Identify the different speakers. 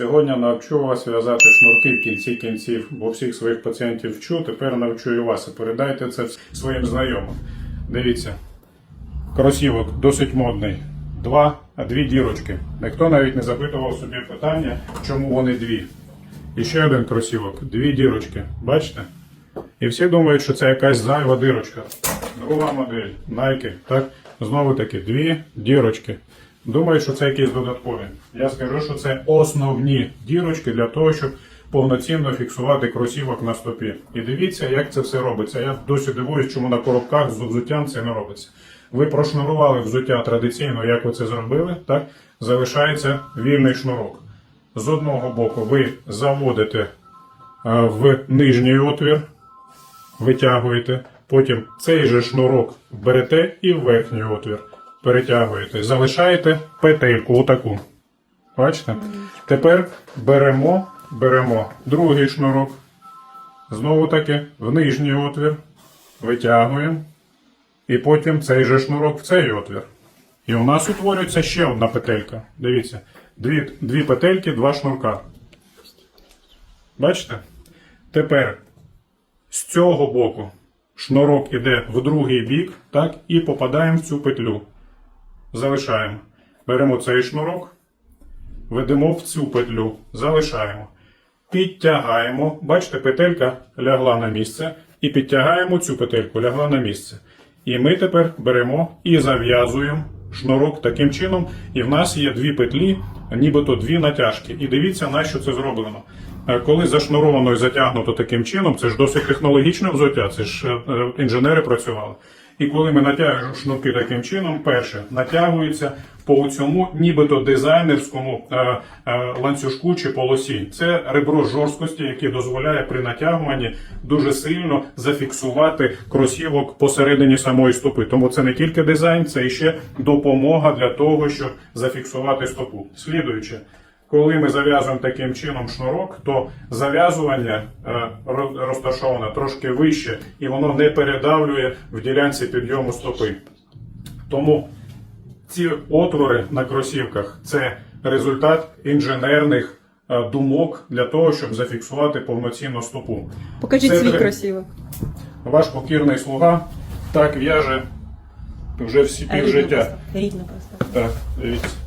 Speaker 1: Сьогодні навчу вас в'язати шнурки в кінці кінців, бо всіх своїх пацієнтів вчу, тепер навчу і вас. І передайте це своїм знайомим. Дивіться, кросівок досить модний. Два, а дві дірочки. Ніхто навіть не запитував собі питання, чому вони дві. І ще один кросівок, дві дірочки. Бачите? І всі думають, що це якась зайва дирочка. Друга модель Nike, так? Знову таки, дві дірочки. Думають, що це якісь додаткові. Я скажу, що це основні дірочки для того, щоб повноцінно фіксувати кросівок на стопі. І дивіться, як це все робиться. Я досі дивуюсь, чому на коробках з взуттям це не робиться. Ви прошнурували взуття традиційно, як ви це зробили, так? Залишається вільний шнурок. З одного боку ви заводите е, в нижній отвір, витягуєте, потім цей же шнурок берете і в верхній отвір перетягуєте. Залишаєте петельку отаку. Бачите? Тепер беремо, беремо другий шнурок. Знову таки в нижній отвір. Витягуємо. І потім цей же шнурок в цей отвір. І у нас утворюється ще одна петелька. Дивіться, дві, дві петельки, два шнурка. Бачите? Тепер з цього боку шнурок іде в другий бік, так, і попадаємо в цю петлю. Залишаємо. Беремо цей шнурок, ведемо в цю петлю, залишаємо. Підтягаємо. Бачите, петелька лягла на місце. І підтягаємо цю петельку, лягла на місце. І ми тепер беремо і зав'язуємо шнурок таким чином. І в нас є дві петлі, нібито дві натяжки. І дивіться, на що це зроблено. Е, Коли зашнуровано і затягнуто таким чином, це ж досить технологічне взуття, це ж е, е, інженери працювали. І коли ми натягуємо шнурки таким чином, перше натягується по цьому нібито дизайнерському е, е, ланцюжку чи полосі. Це ребро жорсткості, яке дозволяє при натягуванні дуже сильно зафіксувати кросівок посередині самої стопи. Тому це не тільки дизайн, це ще допомога для того, щоб зафіксувати стопу. Слідуюче. Коли ми зав'язуємо таким чином шнурок, то зав'язування е, розташоване трошки вище і воно не передавлює в ділянці підйому стопи. Тому ці отвори на кросівках це результат інженерних е, думок для того, щоб зафіксувати повноцінно стопу.
Speaker 2: Покажіть
Speaker 1: Це
Speaker 2: свій кросівок.
Speaker 1: Ваш покірний слуга так в'яже вже всі півжиття.
Speaker 2: просто. Рідно просто.
Speaker 1: Так, дивіться.